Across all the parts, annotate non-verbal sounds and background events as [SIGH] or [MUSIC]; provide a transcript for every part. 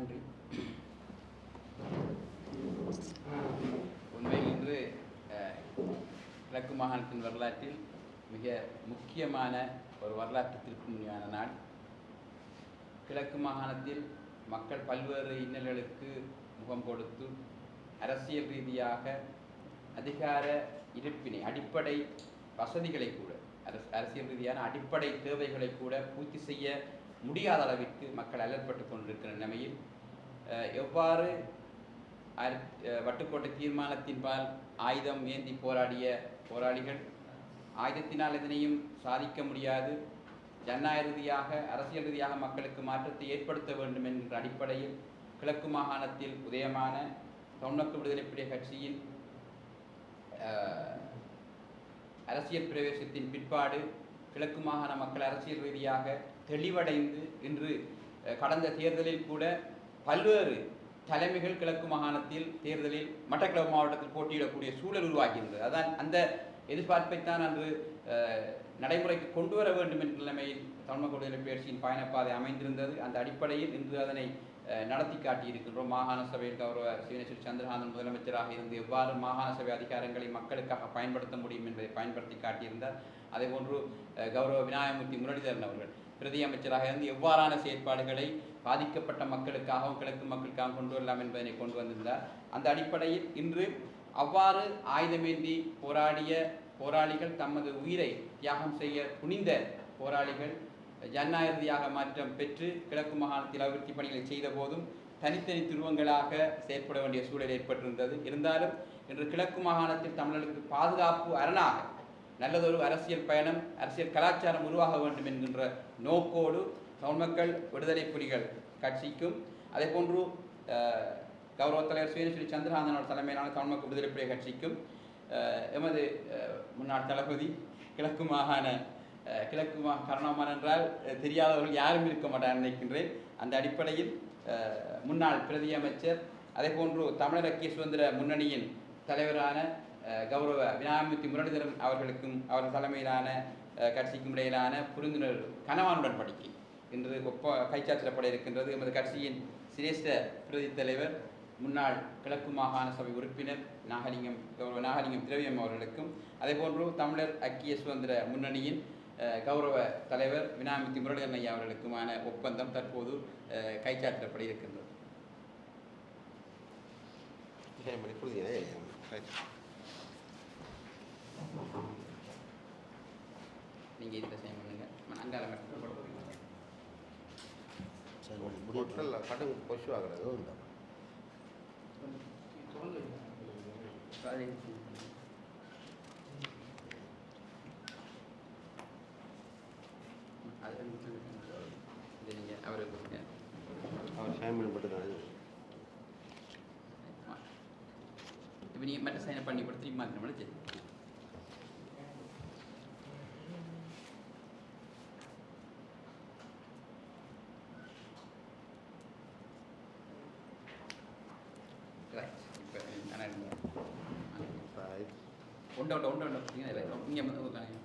நன்றி. உண்மையில் இன்று கிழக்கு மாகாணத்தின் வரலாற்றில் மிக முக்கியமான ஒரு வரலாற்று திருப்புமுனையான நாள். கிழக்கு மாகாணத்தில் மக்கள் பல்வேறு இன்னல்களுக்கு முகம் கொடுத்து அரசியல் ரீதியாக அதிகார இருப்பினை அடிப்படை வசதிகளை கூட அரசியல் ரீதியான அடிப்படை தேவைகளை கூட பூர்த்தி செய்ய முடியாத அளவிற்கு மக்கள் அலர்பட்டு கொண்டிருக்கிற நிலைமையில் எவ்வாறு வட்டுக்கோட்டை தீர்மானத்தின்பால் ஆயுதம் ஏந்தி போராடிய போராளிகள் ஆயுதத்தினால் எதனையும் சாதிக்க முடியாது ஜனநாயக ரீதியாக அரசியல் ரீதியாக மக்களுக்கு மாற்றத்தை ஏற்படுத்த வேண்டும் என்ற அடிப்படையில் கிழக்கு மாகாணத்தில் உதயமான தொன்னக்கு விடுதலை புலிய கட்சியின் அரசியல் பிரவேசத்தின் பிற்பாடு கிழக்கு மாகாண மக்கள் அரசியல் ரீதியாக தெளிவடைந்து இன்று கடந்த தேர்தலில் கூட பல்வேறு தலைமைகள் கிழக்கு மாகாணத்தில் தேர்தலில் மட்டக்களப்பு மாவட்டத்தில் போட்டியிடக்கூடிய சூழல் உருவாகியிருந்தது. அதான் அந்த எதிர்பார்ப்பைத்தான் அன்று நடைமுறைக்கு கொண்டு வர வேண்டும் என்ற நிலைமையில் தமிழ் விடுதலை புரட்சியின் பயணப்பாதை அமைந்திருந்தது. அந்த அடிப்படையில் இன்று அதனை நடத்தி காட்டியிருக்கின்றோம். மாகாண சபையில் கௌரவ சிவனேஸ்வரி சந்திரகாந்தன் முதலமைச்சராக இருந்து எவ்வாறு மாகாண சபை அதிகாரங்களை மக்களுக்காக பயன்படுத்த முடியும் என்பதை பயன்படுத்தி காட்டியிருந்தார். அதேபோன்று போன்று கௌரவ விநாயகமூர்த்தி முரளிதரன் அவர்கள். பிரதி அமைச்சராக இருந்து எவ்வாறான செயற்பாடுகளை பாதிக்கப்பட்ட மக்களுக்காகவும் கிழக்கு மக்களுக்காக கொண்டு வரலாம் என்பதனை கொண்டு வந்திருந்தார். அந்த அடிப்படையில் இன்று அவ்வாறு ஆயுதமேந்தி போராடிய போராளிகள் தமது உயிரை தியாகம் செய்ய துணிந்த போராளிகள் ஜனநாயக மாற்றம் பெற்று கிழக்கு மாகாணத்தில் அபிவிருத்தி பணிகளை செய்த போதும் தனித்தனி துருவங்களாக செயற்பட வேண்டிய சூழல் ஏற்பட்டிருந்தது. இருந்தாலும் இன்று கிழக்கு மாகாணத்தில் தமிழர்களுக்கு பாதுகாப்பு அரணாக நல்லதொரு அரசியல் பயணம் அரசியல் கலாச்சாரம் உருவாக வேண்டும் என்கின்ற நோக்கோடு தமிழ் மக்கள் விடுதலை புலிகள் கட்சிக்கும் அதே போன்று கௌரவ தலைவர் சுயேஸ்வரி சந்திரகாந்தனோட தலைமையிலான தமிழ் மக்கள் விடுதலை புலிகள் கட்சிக்கும் எமது முன்னாள் தளபதி கிழக்கு மாகாண கிழக்கு மா என்றால் தெரியாதவர்கள் யாரும் இருக்க மாட்டார் நினைக்கின்றேன். அந்த அடிப்படையில் முன்னாள் பிரதி அமைச்சர் அதே போன்று தமிழர் ஐக்கிய சுதந்திர முன்னணியின் தலைவரான கௌரவ விநாயகமூர்த்தி முரளிதரன் அவர்களுக்கும் அவர் தலைமையிலான கட்சிக்கும் இடையிலான புரிந்துணர்வு கனவான் உடன்படிக்கை என்று ஒப்ப கைச்சாற்றப்பட இருக்கின்றது. எமது கட்சியின் சிரேஷ்ட பிரதி தலைவர் முன்னாள் கிழக்கு மாகாண சபை உறுப்பினர் நாகலிங்கம் கௌரவ நாகலிங்கம் திரவியம் அவர்களுக்கும் அதேபோன்று தமிழர் ஐக்கிய சுதந்திர முன்னணியின் கௌரவ தலைவர் வினாமித்தி முரளிதரன் ஐயா அவர்களுக்குமான ஒப்பந்தம் தற்போது அஹ், கைச்சாத்திடப்பட இருக்கின்றது விஷயம் பண்ணி கொடுத்தீங்க ரைட் நீங்கள் இதில் செய்ய பண்ணுங்க? அங்கால மட்டும் போட போகிறீங்க சரி ஹோட்டல்ல கடும் கொசு ஆகுறது அது இது நீங்கள் அவருக்கு கொடுங்க அவர் ஷாமில் மட்டும் தான். இப்போ நீங்கள் மட்டும் சைன் பண்ணி கொடுத்து திரும்பி மாற்றினோம்னா சரி ரைட் இப்போ ஆனால் ரைட் உண்டு உண்டு உண்டு உண்டு இங்கே இங்கே வந்து உட்காருங்க.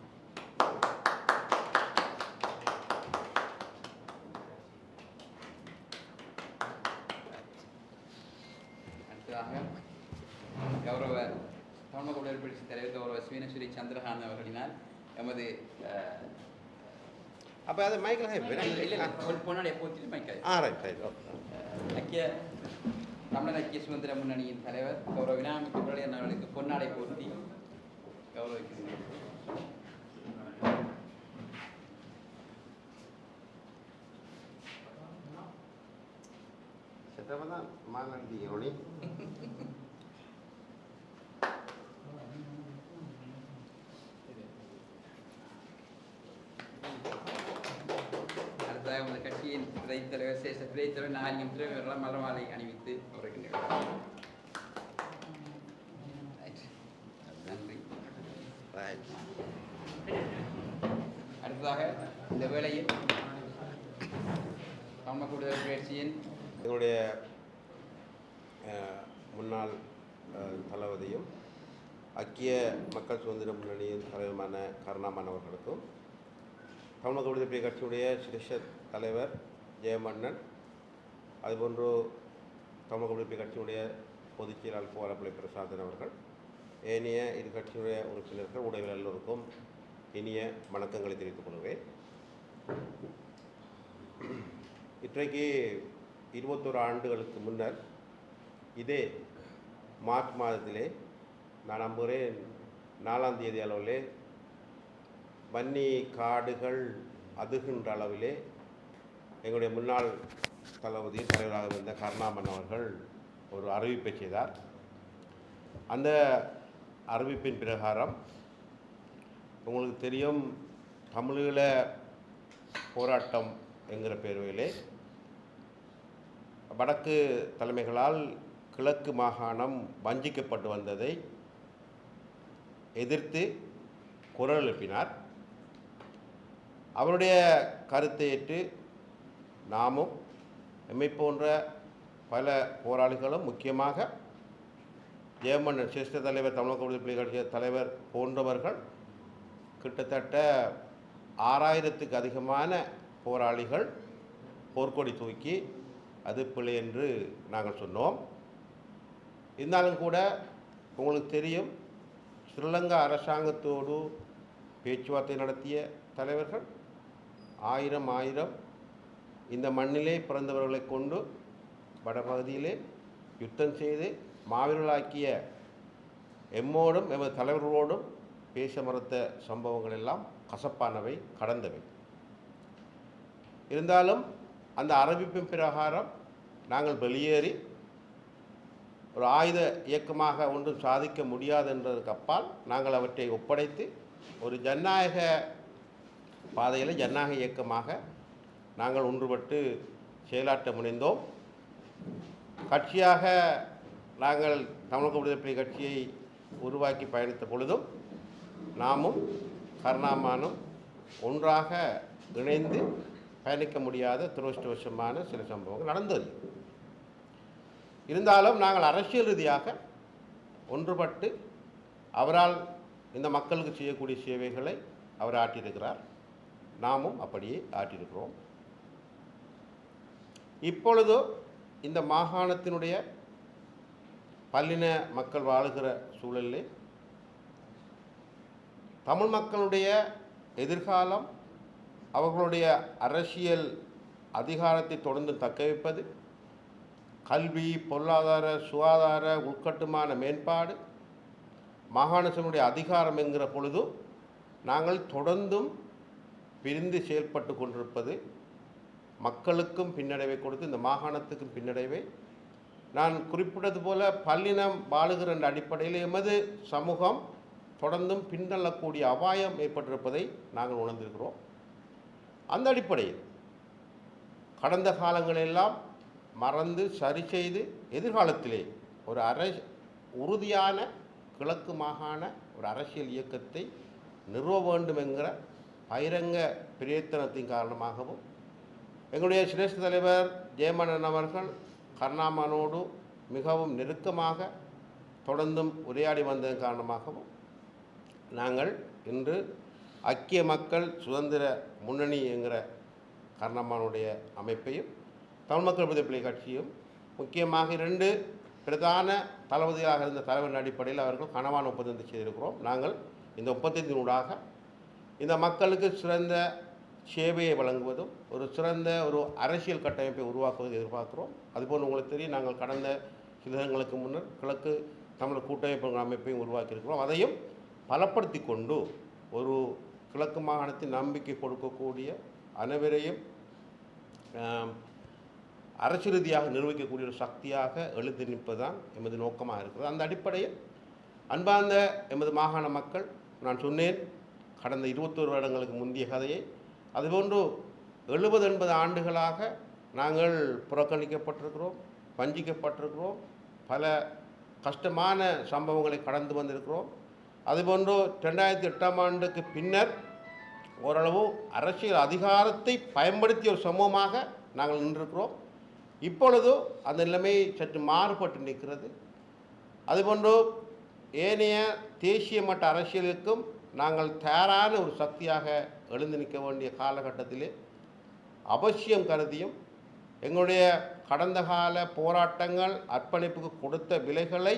அடுத்ததாக கௌரவ தமிழக உடற்பயிற்சி தலைவர் கௌரவ ஸ்வீனஸ்வரி சந்திரகாந்த் அவர்களினால் எமது அப்போ அது மைக்கில் ஆ. ரைட் ரைட் ஐக்கிய தமிழர் ஐக்கிய சுதந்திர முன்னணியின் தலைவர் கௌரவ விநாயகர் முரளியன் அவர்களுக்கு பொன்னாடை போர்த்தி கௌரவிக்கின்றனர் செத்தவன் தான் மாநாடு ரோனி [LAUGHS] அடுத்ததாக நமது கட்சியின் துறை தலைவர் சேஷ துறை தலைவர் நாகலிங்கம் துறை மலர்மாலை அணிவித்து அவருக்கு நன்றி. அடுத்ததாக இந்த வேளையில் தமிழக கூடுதல் புரட்சியின் எங்களுடைய முன்னாள் தளபதியும் ஐக்கிய மக்கள் சுதந்திர முன்னணியின் தலைவருமான கருணாமான் அவர்களுக்கும் தமிழக விடுதலை கட்சியுடைய சிரேஷ்ட தலைவர் ஜெயமன்னன் அதுபோன்று தமிழக விடுப்பு கட்சியினுடைய பொதுச் செயலாளர் கோலப்பிள்ளை பிரசாதன் அவர்கள் ஏனைய இரு கட்சியினுடைய உறுப்பினர்கள் உடைகள் எல்லோருக்கும் இனிய வணக்கங்களை தெரிவித்துக் கொள்கிறேன். இன்றைக்கு இருபத்தோரு ஆண்டுகளுக்கு முன்னர் இதே மார்ச் மாதத்திலே நான் நம்புகிறேன் நாலாம் தேதி அளவிலே வன்னி காடுகள் அதுகின்ற அளவிலே எங்களுடைய முன்னாள் தளபதி தலைவராக இருந்த கருணாமன் அவர்கள் ஒரு அறிவிப்பை செய்தார். அந்த அறிவிப்பின் பிரகாரம் உங்களுக்கு தெரியும் தமிழீழ போராட்டம் என்கிற பேர்வையிலே வடக்கு தலைமைகளால் கிழக்கு மாகாணம் வஞ்சிக்கப்பட்டு வந்ததை எதிர்த்து குரல் எழுப்பினார். அவருடைய கருத்தை ஏற்று நாமும் எம்மை போன்ற பல போராளிகளும் முக்கியமாக ஜெயமன்னன் சிரேஷ்ட தலைவர் தமிழக விடுதலை கட்சி தலைவர் போன்றவர்கள் கிட்டத்தட்ட ஆறாயிரத்துக்கு அதிகமான போராளிகள் போர்க்கொடி தூக்கி அது பிள்ளை என்று நாங்கள் சொன்னோம். இருந்தாலும் கூட உங்களுக்கு தெரியும் ஸ்ரீலங்கா அரசாங்கத்தோடு பேச்சுவார்த்தை நடத்திய தலைவர்கள் ஆயிரம் ஆயிரம் இந்த மண்ணிலே பிறந்தவர்களை கொண்டு வடபகுதியிலே யுத்தம் செய்து மாவீரர்களாக்கிய எம்மோடும் எமது தலைவர்களோடும் பேச மறுத்த சம்பவங்கள் எல்லாம் கசப்பானவை கடந்தவை. இருந்தாலும் அந்த அறிவிப்பின் பிரகாரம் நாங்கள் வெளியேறி ஒரு ஆயுத இயக்கமாக ஒன்றும் சாதிக்க முடியாது என்றதுக்கு அப்பால் நாங்கள் அவற்றை ஒப்படைத்து ஒரு ஜனநாயக பாதையில் ஜனநாயக இயக்கமாக நாங்கள் ஒன்றுபட்டு செயலாற்ற முனைந்தோம். கட்சியாக நாங்கள் தமிழக விடுதலை கட்சியை உருவாக்கி பயணித்த பொழுதும் நாமும் கருணாமானும் ஒன்றாக இணைந்து பயணிக்க முடியாத துரஷ்டவசமான சில சம்பவங்கள் நடந்தது. இருந்தாலும் நாங்கள் அரசியல் ரீதியாக ஒன்றுபட்டு அவரால் இந்த மக்களுக்கு செய்யக்கூடிய சேவைகளை அவர் ஆற்றியிருக்கிறார். நாமும் அப்படியே ஆற்றியிருக்கிறோம். இப்பொழுது இந்த மாகாணத்தினுடைய பல்லின மக்கள் வாழுகிற சூழலில் தமிழ் மக்களுடைய எதிர்காலம் அவர்களுடைய அரசியல் அதிகாரத்தை தொடர்ந்து தக்க வைப்பது கல்வி பொருளாதார சுகாதார உள்கட்டுமான மேம்பாடு மாகாணத்தினுடைய அதிகாரம் என்கிற பொழுது நாங்கள் தொடர்ந்தும் பிரிந்து செயல்பட்டு கொண்டிருப்பது மக்களுக்கும் பின்னடைவை கொடுத்து இந்த மாகாணத்துக்கும் பின்னடைவை. நான் குறிப்பிட்டது போல பல்லினம் வாழுகிற என்ற அடிப்படையில் எமது சமூகம் தொடர்ந்தும் பின்தள்ளக்கூடிய அபாயம் ஏற்பட்டிருப்பதை நாங்கள் உணர்ந்திருக்கிறோம். அந்த அடிப்படையில் கடந்த காலங்களெல்லாம் மறந்து சரி செய்து எதிர்காலத்திலே ஒரு அரை உறுதியான கிழக்கு மாகாண ஒரு அரசியல் இயக்கத்தை நிறுவ வேண்டும் என்கிற பகிரங்க பிரயத்தனத்தின் காரணமாகவும் எங்களுடைய சிரேஷ்ட தலைவர் ஜெயமணன் அவர்கள் கருணாமனோடு மிகவும் நெருக்கமாக தொடர்ந்தும் உரையாடி வந்ததன் காரணமாகவும் நாங்கள் இன்று ஐக்கிய மக்கள் சுதந்திர முன்னணி என்கிற கருணாமனுடைய அமைப்பையும் தமிழ் மக்கள் விடுதலை கட்சியும் முக்கியமாக இரண்டு பிரதான தளபதியாக இருந்த தலைவரின் அடிப்படையில் அவர்கள் கனவான ஒப்பந்தத்தை செய்திருக்கிறோம். நாங்கள் இந்த ஒப்பந்தத்தினூடாக இந்த மக்களுக்கு சிறந்த சேவையை வழங்குவதும் ஒரு சிறந்த ஒரு அரசியல் கட்டமைப்பை உருவாக்குவதை எதிர்பார்க்கிறோம். அதுபோல் உங்களுக்கு தெரியும் நாங்கள் கடந்த சில தினங்களுக்கு முன்னர் கிழக்கு தமிழ் கூட்டமைப்பு அமைப்பையும் உருவாக்கியிருக்கிறோம். அதையும் பலப்படுத்தி கொண்டு ஒரு கிழக்கு மாகாணத்தின் நம்பிக்கை கொடுக்கக்கூடிய அனைவரையும் அரசு ரீதியாக நிர்வகிக்கக்கூடிய ஒரு சக்தியாக எழுந்து நிற்பதுதான் எமது நோக்கமாக இருக்கிறது. அந்த அடிப்படையில் அன்பார்ந்த எமது மாகாண மக்கள் நான் சொன்னேன் கடந்த இருபத்தோரு வருடங்களுக்கு முந்தைய கதையை அதுபோன்று எழுபது எண்பது ஆண்டுகளாக நாங்கள் புறக்கணிக்கப்பட்டிருக்கிறோம் வஞ்சிக்கப்பட்டிருக்கிறோம் பல கஷ்டமான சம்பவங்களை கடந்து வந்திருக்கிறோம். அதுபோன்று ரெண்டாயிரத்தி எட்டாம் ஆண்டுக்கு பின்னர் ஓரளவு அரசியல் அதிகாரத்தை பயன்படுத்திய ஒரு சமூகமாக நாங்கள் நின்றிருக்கிறோம். இப்பொழுது அந்த நிலைமை சற்று மாறுபட்டு நிற்கிறது. அதுபோன்று ஏனைய தேசிய மட்ட அரசியலுக்கும் நாங்கள் தயாரான ஒரு சக்தியாக எழுந்து நிற்க வேண்டிய காலகட்டத்திலே அவசியம் கருதியும் எங்களுடைய கடந்த கால போராட்டங்கள் அர்ப்பணிப்புக்கு கொடுத்த விலைகளை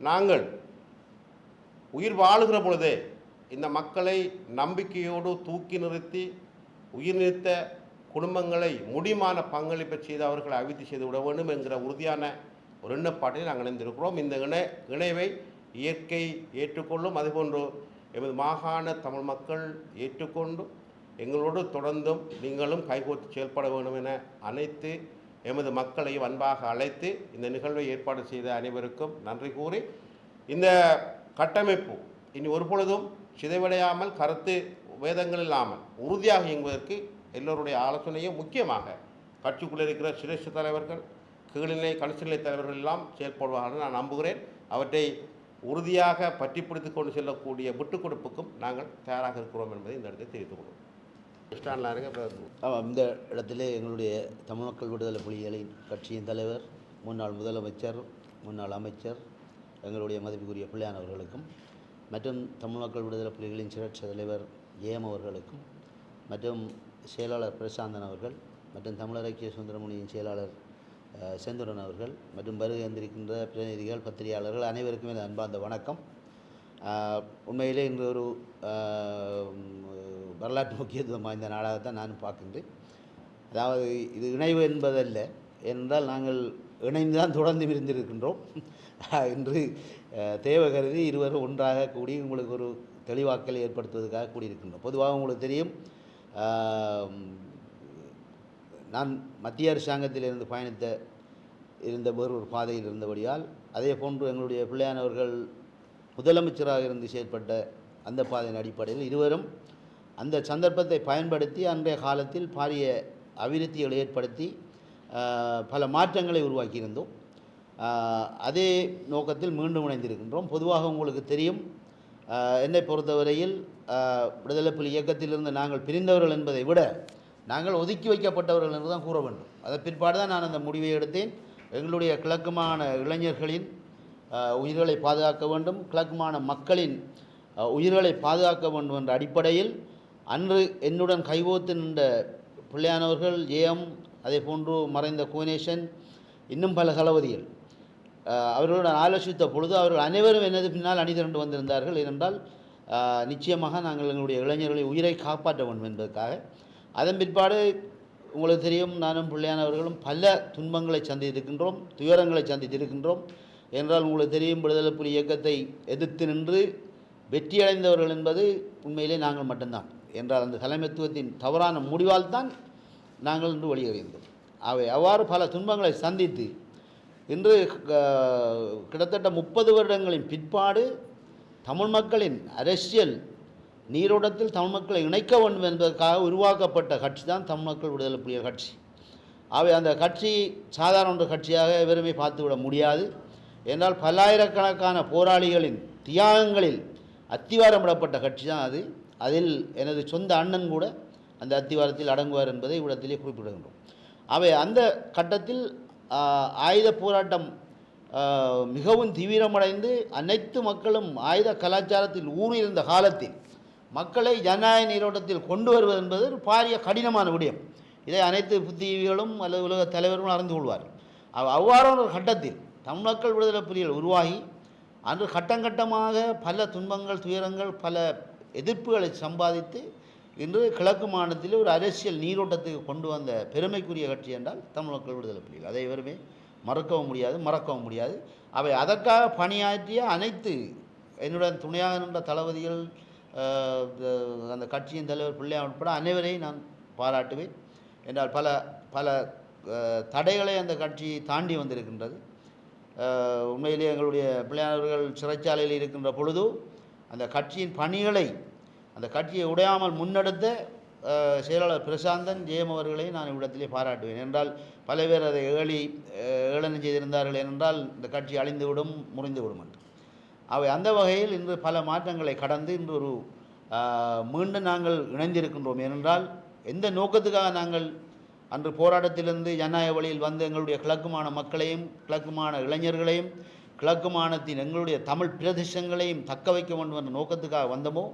நாங்கள் உயிர் வாழுகிற பொழுதே இந்த மக்களை நம்பிக்கையோடு தூக்கி நிறுத்தி உயிர் நிறுத்த குடும்பங்களை முடிமான பங்களிப்பை செய்து அவர்களை அவித்து செய்து விட வேண்டும் என்கிற உறுதியான ஒரு எண்ணப்பாட்டில் நாங்கள் இணைந்திருக்கிறோம். இந்த இணை இணைவை இயற்கை ஏற்றுக்கொள்ளும். அதுபோன்று எமது மாகாண தமிழ் மக்கள் ஏற்றுக்கொண்டு எங்களோடு தொடர்ந்தும் நீங்களும் கைகோர்த்து செயல்பட வேண்டும் என அனைத்து எமது மக்களையும் அன்பாக அழைத்து இந்த நிகழ்வை ஏற்பாடு செய்த அனைவருக்கும் நன்றி கூறி இந்த கட்டமைப்பு இனி ஒரு பொழுதும் சிதைவடையாமல் கருத்து வேதங்கள் இல்லாமல் உறுதியாக இயங்குவதற்கு எல்லோருடைய ஆலோசனையும் முக்கியமாக கட்சிக்குள்ளே இருக்கிற சிரேஷ்ட தலைவர்கள் கீழ்நிலை கணிசநிலை தலைவர்கள் எல்லாம் செயல்படுவார்கள் நான் நம்புகிறேன். அவற்றை உறுதியாக பற்றி பிடித்துக் கொண்டு செல்லக்கூடிய விட்டுக் கொடுப்புக்கும் நாங்கள் தயாராக இருக்கிறோம் என்பதை இந்த இடத்தை தெரிவித்துக் கொள்வோம் ஸ்டாண்ட்ல இந்த இடத்திலே எங்களுடைய தமிழ் மக்கள் விடுதலை புலிகளின் கட்சியின் தலைவர் முன்னாள் முதலமைச்சர் முன்னாள் அமைச்சர் எங்களுடைய மதிப்புக்குரிய பிள்ளையான் அவர்களுக்கும் மற்றும் தமிழ் மக்கள் விடுதலை புலிகளின் சிரட்ச தலைவர் ஏம் அவர்களுக்கும் மற்றும் செயலாளர் பிரசாந்தன் அவர்கள் மற்றும் தமிழர் ஐக்கிய சுந்தரமுனியின் செயலாளர் அஹ், செந்துரன் அவர்கள் மற்றும் வருகை வந்திருக்கின்ற பிரதிநிதிகள் பத்திரிகையாளர்கள் அனைவருக்கும் எனது அன்பார்ந்த வணக்கம். உண்மையிலே இன்று ஒரு வரலாற்று முக்கியத்துவம் வாய்ந்த நாடாகத்தான் நான் பார்க்கின்றேன். அதாவது இது இணைவு என்பதல்ல. என்றால் நாங்கள் இணைந்து தான் தொடர்ந்து இருந்திருக்கின்றோம் இன்று தேவை கருதி இருவரும் ஒன்றாக கூடி உங்களுக்கு ஒரு தெளிவாக்கலை ஏற்படுத்துவதற்காக கூடியிருக்கின்றோம். பொதுவாக உங்களுக்கு தெரியும் நான் மத்திய அரசாங்கத்திலிருந்து பயணித்த இருந்த ஒரு பாதையில் இருந்தபடியால் அதே போன்று எங்களுடைய பிள்ளையானவர்கள் முதலமைச்சராக இருந்து செயற்பட்ட அந்த பாதையின் அடிப்படையில் இருவரும் அந்த சந்தர்ப்பத்தை பயன்படுத்தி அன்றைய காலத்தில் பாரிய அபிவிருத்திகளை ஏற்படுத்தி பல மாற்றங்களை உருவாக்கியிருந்தோம். அதே நோக்கத்தில் மீண்டும் இணைந்திருக்கின்றோம். பொதுவாக உங்களுக்கு தெரியும் என்னை பொறுத்தவரையில் விடுதலை புலி இயக்கத்திலிருந்து நாங்கள் பிரிந்தவர்கள் என்பதை விட நாங்கள் ஒதுக்கி வைக்கப்பட்டவர்கள் என்று தான் கூற வேண்டும். அதன் பிற்பாடு தான் நான் அந்த முடிவை எடுத்தேன். எங்களுடைய கிழக்குமான இளைஞர்களின் உயிர்களை பாதுகாக்க வேண்டும். கிழக்குமான மக்களின் உயிர்களை பாதுகாக்க வேண்டும் என்ற அடிப்படையில் அன்று என்னுடன் கைகோத்து நின்ற பிள்ளையானவர்கள் ஏஎம் அதே போன்று மறைந்த குவனேசன் இன்னும் பல தளபதிகள். ஆஹ், அவர்களுடன் ஆலோசித்த பொழுது அவர்கள் அனைவரும் எனது பின்னால் அணிதிரண்டு வந்திருந்தார்கள். ஏனென்றால் நிச்சயமாக நாங்கள் எங்களுடைய இளைஞர்களை உயிரை காப்பாற்ற வேண்டும் என்பதற்காக அதன் பிற்பாடு உங்களுக்கு தெரியும் நானும் பிள்ளையானவர்களும் பல துன்பங்களை சந்தித்திருக்கின்றோம் துயரங்களை சந்தித்திருக்கின்றோம். என்றால் உங்களுக்கு தெரியும் விடுதலை புலி இயக்கத்தை எதிர்த்து நின்று வெற்றியடைந்தவர்கள் என்பது உண்மையிலே நாங்கள் மட்டும்தான். என்றால் அந்த தலைமைத்துவத்தின் தவறான முடிவால் தான் நாங்கள் இன்று வெளியேறியிருந்தோம். அவை அவ்வாறு பல துன்பங்களை சந்தித்து இன்று கிட்டத்தட்ட முப்பது வருடங்களின் பிற்பாடு தமிழ் மக்களின் அரசியல் நீரோட்டத்தில் தமிழ் மக்களை இணைக்க வேண்டும் என்பதற்காக உருவாக்கப்பட்ட கட்சி தான் தமிழ் மக்கள் விடுதலை புலிகள் கட்சி. அவை அந்த கட்சி சாதாரண கட்சியாக வெறுமே பார்த்துவிட முடியாது. என்றால் பல்லாயிரக்கணக்கான போராளிகளின் தியாகங்களில் அத்திவாரமிடப்பட்ட கட்சி தான் அது. அதில் எனது சொந்த அண்ணன் கூட அந்த அத்திவாரத்தில் அடங்குவார் என்பதை இவ்விடத்திலே குறிப்பிடுகின்றோம். அவை அந்த கட்டத்தில் ஆயுத போராட்டம் மிகவும் தீவிரமடைந்து அனைத்து மக்களும் ஆயுத கலாச்சாரத்தில் ஊறியிருந்த காலத்தில் மக்களை ஜனநாயக நீரோட்டத்தில் கொண்டு வருவது என்பது ஒரு பாரிய கடினமான விடயம். இதை அனைத்து புத்திஜீவிகளும் அல்லது உலக தலைவர்களும் அறிந்து கொள்வார் அவ்வாறான ஒரு கட்டத்தில் தமிழ் மக்கள் விடுதலை புலிகள் உருவாகி அன்று கட்டங்கட்டமாக பல துன்பங்கள் துயரங்கள் பல எதிர்ப்புகளை சம்பாதித்து இன்று கிழக்கு மாநிலத்தில் ஒரு அரசியல் நீரோட்டத்துக்கு கொண்டு வந்த பெருமைக்குரிய கட்சி என்றால் தமிழ் மக்கள் விடுதலை புலிகள். அதை எவருமே மறக்கவும் முடியாது மறக்கவும் முடியாது. அவை அதற்காக பணியாற்றிய அனைத்து என்னுடன் துணையாக நின்ற தளபதிகள் அந்த கட்சியின் தலைவர் பிள்ளையார் உட்பட அனைவரையும் நான் பாராட்டுவேன். என்றால் பல பல தடைகளை அந்த கட்சி தாண்டி வந்திருக்கின்றது. உண்மையிலே எங்களுடைய பிள்ளையாளர்கள் சிறைச்சாலையில் இருக்கின்ற பொழுது அந்த கட்சியின் பணிகளை அந்த கட்சியை உடையாமல் முன்னெடுத்த செயலாளர் பிரசாந்தன் ஜெயம் அவர்களை நான் இவ்விடத்திலே பாராட்டுவேன். என்றால் பல பேர் அதை ஏழி அஹ், ஏளனம் செய்திருந்தார்கள். என்றால் இந்த கட்சி அழிந்துவிடும் முறிந்துவிடும் என்று. அவை அந்த வகையில் இன்று பல மாற்றங்களை கடந்து இன்று ஒரு மீண்டும் நாங்கள் இணைந்திருக்கின்றோம். ஏனென்றால் எந்த நோக்கத்துக்காக நாங்கள் அன்று போராட்டத்திலிருந்து ஜனநாயக வழியில் வந்து எங்களுடைய கிழக்குமான மக்களையும் கிழக்குமான இளைஞர்களையும் கிழக்குமானத்தின் எங்களுடைய தமிழ் பிரதேசங்களையும் தக்க வைக்க வேண்டும் என்ற நோக்கத்துக்காக வந்தோமோ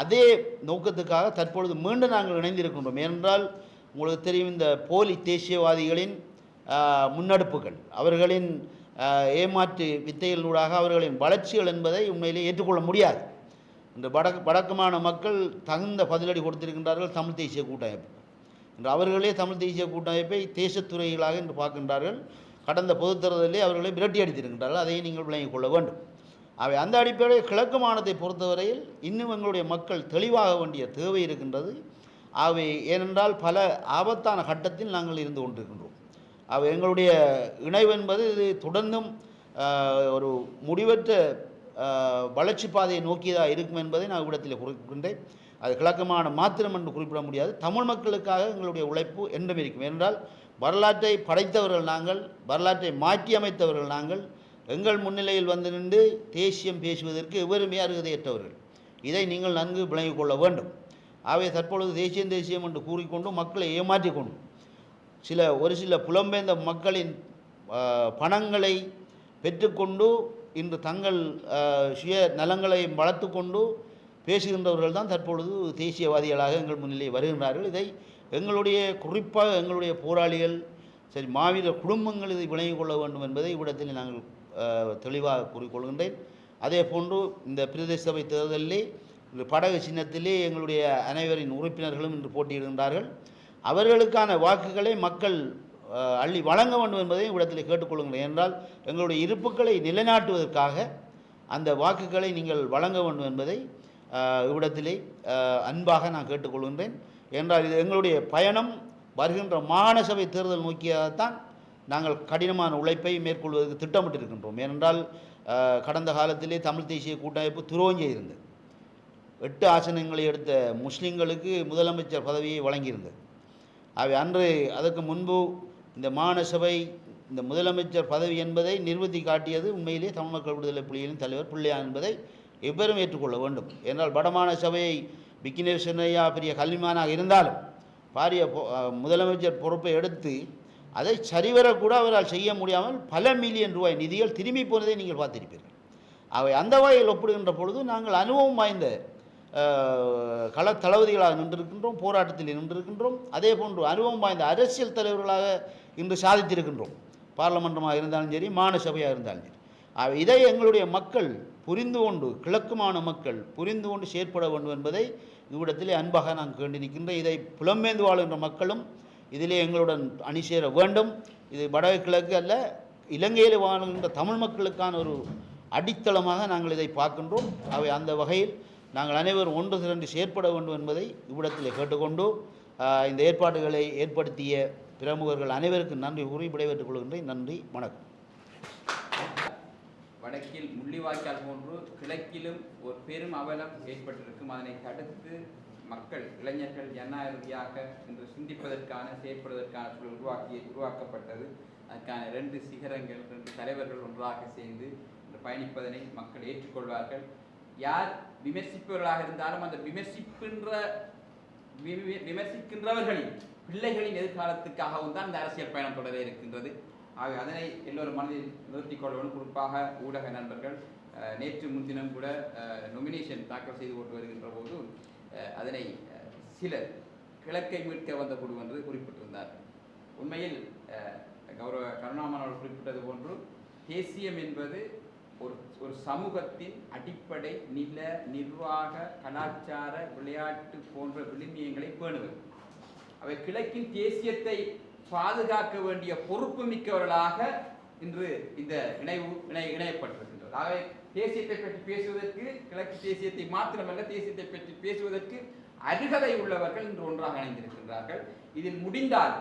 அதே நோக்கத்துக்காக தற்பொழுது மீண்டும் நாங்கள் இணைந்திருக்கின்றோம். ஏனென்றால் உங்களுக்கு தெரியும் இந்த போலி தேசியவாதிகளின் முன்னெடுப்புகள். அவர்களின் ஏமாற்று வித்தைகளினூடாக அவர்களின் வளர்ச்சிகள் என்பதை உண்மையிலே ஏற்றுக்கொள்ள முடியாது. இந்த வடக்கு வடக்குமான மக்கள் தகுந்த பதிலடி கொடுத்திருக்கின்றார்கள் தமிழ் தேசிய கூட்டமைப்பு. இன்று அவர்களே தமிழ் தேசிய கூட்டமைப்பை தேசத்துறைகளாக இன்று பார்க்கின்றார்கள். கடந்த பொதுத் தேர்தலிலே அவர்களை விரட்டி அடித்திருக்கின்றார்கள். அதை நீங்கள் விளங்கிக் கொள்ள வேண்டும். அவை அந்த அடிப்படையில் கிழக்கு மாநிலத்தை பொறுத்தவரையில் இன்னும் எங்களுடைய மக்கள் தெளிவாக வேண்டிய தேவை இருக்கின்றது. அவை ஏனென்றால் பல ஆபத்தான கட்டத்தில் நாங்கள் இருந்து கொண்டிருக்கின்றோம். அவை எங்களுடைய இணைவு என்பது இது தொடர்ந்தும் ஒரு முடிவற்ற வளர்ச்சி பாதையை நோக்கியதாக இருக்கும் என்பதை நான் இவ்விடத்தில் குறிப்பிடுகின்றேன். அது கிழக்கமான மாத்திரம் என்று குறிப்பிட முடியாது. தமிழ் மக்களுக்காக எங்களுடைய உழைப்பு என்றும் இருக்கும். என்றால் வரலாற்றை படைத்தவர்கள் நாங்கள் வரலாற்றை மாற்றி அமைத்தவர்கள் நாங்கள் எங்கள் முன்னிலையில் வந்து நின்று தேசியம் பேசுவதற்கு எவருமே அருகதையற்றவர்கள் இதை நீங்கள் நன்கு விளங்கிக் கொள்ள வேண்டும். ஆகவே தற்பொழுது தேசியம் தேசியம் என்று கூறிக்கொண்டு மக்களை ஏமாற்றிக்கொண்டு சில ஒரு சில புலம்பெயர்ந்த மக்களின் பணங்களை பெற்றுக்கொண்டு இன்று தங்கள் சுய நலங்களை வளர்த்து கொண்டு பேசுகின்றவர்கள் தான் தற்பொழுது தேசியவாதிகளாக எங்கள் முன்னிலை வருகின்றார்கள். இதை எங்களுடைய குறிப்பாக எங்களுடைய போராளிகள் சரி மாவீர குடும்பங்கள் இதை விளங்கிக் கொள்ள வேண்டும் என்பதை இவ்விடத்தில் நாங்கள் தெளிவாக கூறிக்கொள்கின்றேன். அதே போன்று இந்த பிரதேச சபை தேர்தலிலே இந்த படகு சின்னத்திலே எங்களுடைய அனைவரின் உறுப்பினர்களும் இன்று போட்டியிடுகின்றார்கள். அவர்களுக்கான வாக்குகளை மக்கள் அள்ளி வழங்க வேண்டும் என்பதை இவ்விடத்தில் கேட்டுக்கொள்கிறேன் என்றால் எங்களுடைய இருப்புக்களை நிலைநாட்டுவதற்காக அந்த வாக்குகளை நீங்கள் வழங்க வேண்டும் என்பதை இவ்விடத்திலே அன்பாக நான் கேட்டுக்கொள்கின்றேன். என்றால் இது எங்களுடைய பயணம். வருகின்ற மாகாண சபை தேர்தல் நோக்கியாகத்தான் நாங்கள் கடினமான உழைப்பை மேற்கொள்வதற்கு திட்டமிட்டிருக்கின்றோம். ஏனென்றால் கடந்த காலத்திலே தமிழ் தேசிய கூட்டமைப்பு துரோங்கிய இருந்தது எட்டு ஆசனங்களை எடுத்த முஸ்லீம்களுக்கு முதலமைச்சர் பதவியை வழங்கியிருந்தது. அவை அன்று அதற்கு முன்பு இந்த மாநசபை சபை இந்த முதலமைச்சர் பதவி என்பதை நிறுவத்தி காட்டியது உண்மையிலே தமிழ் மக்கள் விடுதலை புலிகளின் தலைவர் பிள்ளையா என்பதை எவ்வரும் ஏற்றுக்கொள்ள வேண்டும். என்றால் வடமான சபையை விக்கினேஸ்வரையா பெரிய கல்விமானாக இருந்தாலும் பாரிய முதலமைச்சர் பொறுப்பை எடுத்து அதை சரிவரக்கூட அவரால் செய்ய முடியாமல் பல மில்லியன் ரூபாய் நிதிகள் திரும்பி போனதை நீங்கள் பார்த்திருப்பீர்கள். அவை அந்த வகையில் ஒப்பிடுகின்ற பொழுது நாங்கள் அனுபவம் வாய்ந்த கள தளபதிகளாக நின்றிருக்கின்றோம் போராட்டத்தில் நின்றிருக்கின்றோம். அதே போன்று அனுபவம் வாய்ந்த அரசியல் தலைவர்களாக இன்று சாதித்திருக்கின்றோம். பார்லமெண்டமாக இருந்தாலும் சரி மாநில சபையாக இருந்தாலும் சரி. அவை இதை எங்களுடைய மக்கள் புரிந்து கொண்டு கிழக்குமான மக்கள் புரிந்து கொண்டு செயற்பட வேண்டும் என்பதை இவ்விடத்திலே அன்பாக நான் கேண்டு நிற்கின்றேன். இதை புலம்பெய்ந்து வாழ்கின்ற மக்களும் இதிலே எங்களுடன் அணி சேர வேண்டும். இது வடகிழக்கு அல்ல இலங்கையில் வாழ்கின்ற தமிழ் மக்களுக்கான ஒரு அடித்தளமாக நாங்கள் இதை பார்க்கின்றோம். அவை அந்த வகையில் நாங்கள் அனைவரும் ஒன்று திரண்டு செயற்பட வேண்டும் என்பதை இவ்விடத்தில் கேட்டுக்கொண்டு இந்த ஏற்பாடுகளை ஏற்படுத்திய பிரமுகர்கள் அனைவருக்கும் நன்றி கூறி விடைபெற்றுக் கொள்கின்றேன். நன்றி வணக்கம். வடக்கில் முள்ளிவாய்க்கால் போன்று கிழக்கிலும் ஒரு பெரும் அவலம் ஏற்பட்டிருக்கும். அதனை தடுத்து மக்கள் இளைஞர்கள் ஜனநாயக ரீதியாக சிந்திப்பதற்கான செயற்படுவதற்கான சூழல் உருவாக்கி உருவாக்கப்பட்டது. அதற்கான ரெண்டு சிகரங்கள் ரெண்டு தலைவர்கள் ஒன்றாக சேர்ந்து பயணிப்பதனை மக்கள் ஏற்றுக்கொள்வார்கள். யார் விமர்சிப்பவர்களாக இருந்தாலும் அந்த விமர்சிக்கின்ற வி- விமர்சிக்கின்றவர்களின் பிள்ளைகளின் எதிர்காலத்துக்காகவும் தான் இந்த அரசியல் பயணம் தொடர இருக்கின்றது. ஆக அதனை எல்லோரும் மனதில் நிறுத்திக் கொள்ளவும். குறிப்பாக ஊடக நண்பர்கள் நேற்று முன்தினம் கூட நொமினேஷன் தாக்கல் செய்து கொண்டு வருகின்ற போது அதனை சிலர் கிழக்கை மீட்க வந்த குழு என்று குறிப்பிட்டிருந்தார். உண்மையில் கௌரவ கருணாமன் அவர்கள் குறிப்பிட்டது போன்று தேசியம் என்பது ஒரு ஒரு சமூகத்தின் அடிப்படை நில நிர்வாக கலாச்சார விளையாட்டு போன்ற விழுமியங்களை பேணுவது. அவை கிழக்கின் தேசியத்தை பாதுகாக்க வேண்டிய பொறுப்பு மிக்கவர்களாக இன்று இந்த இணைவு இணை இணையப்பட்டிருக்கின்றது. ஆகவே தேசியத்தை பற்றி பேசுவதற்கு கிழக்கு தேசியத்தை மாத்திரமல்ல தேசியத்தை பற்றி பேசுவதற்கு அருகதை உள்ளவர்கள் இன்று ஒன்றாக இணைந்திருக்கின்றார்கள். இதில் முடிந்தால்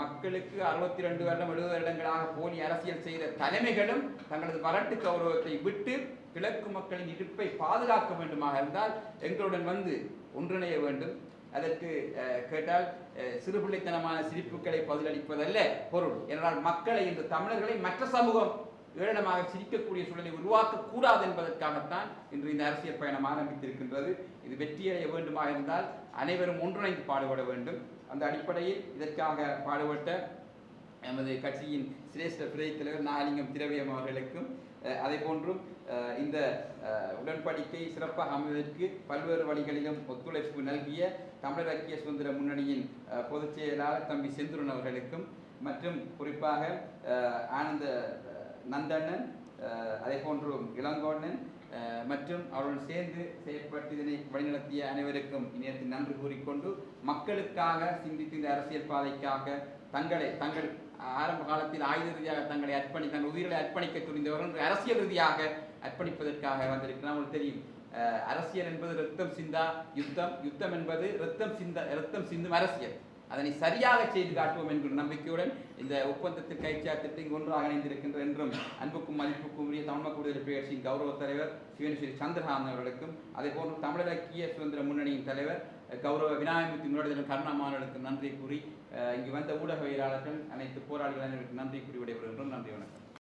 மக்களுக்கு அறுபத்தி ரெண்டு வருடம் எழுபது வருடங்களாக போலி அரசியல் செய்த தலைமைகளும் தங்களது வரட்டு கௌரவத்தை விட்டு கிழக்கு மக்களின் இருப்பை பாதுகாக்க வேண்டுமாக இருந்தால் எங்களுடன் வந்து ஒன்றிணைய வேண்டும். அதற்கு கேட்டால் சிறுபிள்ளைத்தனமான சிரிப்புகளை பதிலளிப்பதல்ல பொருள். என்றால் மக்களை இன்று தமிழர்களை மற்ற சமூகம் ஏளனமாக சிரிக்கக்கூடிய சூழலை உருவாக்கக்கூடாது என்பதற்காகத்தான் இன்று இந்த அரசியல் பயணம் ஆரம்பித்திருக்கின்றது. இது வெற்றியடைய வேண்டுமாக இருந்தால் அனைவரும் ஒன்றிணைந்து பாடுபட வேண்டும். அந்த அடிப்படையில் இதற்காக பாடுபட்ட எமது கட்சியின் சிரேஷ்ட பிறை தலைவர் நாகலிங்கம் திரவியம் அவர்களுக்கும் அதே போன்றும் இந்த உடன்படிக்கை சிறப்பாக அமைவதற்கு பல்வேறு வழிகளிலும் ஒத்துழைப்பு நல்கிய தமிழர் ஐக்கிய சுதந்திர முன்னணியின் பொதுச் செயலாளர் தம்பி செந்துரன் அவர்களுக்கும் மற்றும் குறிப்பாக ஆனந்த நந்தண்ணன் அதே போன்றும் இளங்கோண்ணன் மற்றும் அவருடன் சேர்ந்து செயற்பட்டு இதனை வழிநடத்திய அனைவருக்கும் இணையத்தில் நன்றி கூறிக்கொண்டு மக்களுக்காக சிந்தித்து இந்த அரசியல் பாதைக்காக தங்களை தங்கள் ஆரம்ப காலத்தில் ஆயுத ரீதியாக தங்களை அர்ப்பணி தங்கள் உயிர்களை அர்ப்பணிக்க துணிந்தவர்கள் அரசியல் ரீதியாக அர்ப்பணிப்பதற்காக வந்திருக்கிறார் உங்களுக்கு தெரியும் அரசியல் என்பது ரத்தம் சிந்தா யுத்தம். யுத்தம் என்பது ரத்தம் சிந்த ரத்தம் சிந்தும் அரசியல். அதனை சரியாக செய்து காட்டுவோம் என்கிற நம்பிக்கையுடன் இந்த ஒப்பந்தத்தில் கைச்சாத்திட்டு இங்கு ஒன்றாக இணைந்திருக்கின்ற என்றும் அன்புக்கும் மதிப்புக்கும் உரிய தமிழ் மக்கள் விடுதலை கௌரவ தலைவர் சிவனஸ்ரீ சந்திரகாந்த் அவர்களுக்கும் அதே போன்று தமிழர் சுதந்திர முன்னணியின் தலைவர் கௌரவ விநாயகமூர்த்தி முன்னாடி கருணாமானவர்களுக்கு நன்றி கூறி இங்கு வந்த ஊடகவியலாளர்கள் அனைத்து போராளிகள் நன்றி கூறி விடைபெறுகின்றோம். நன்றி வணக்கம்.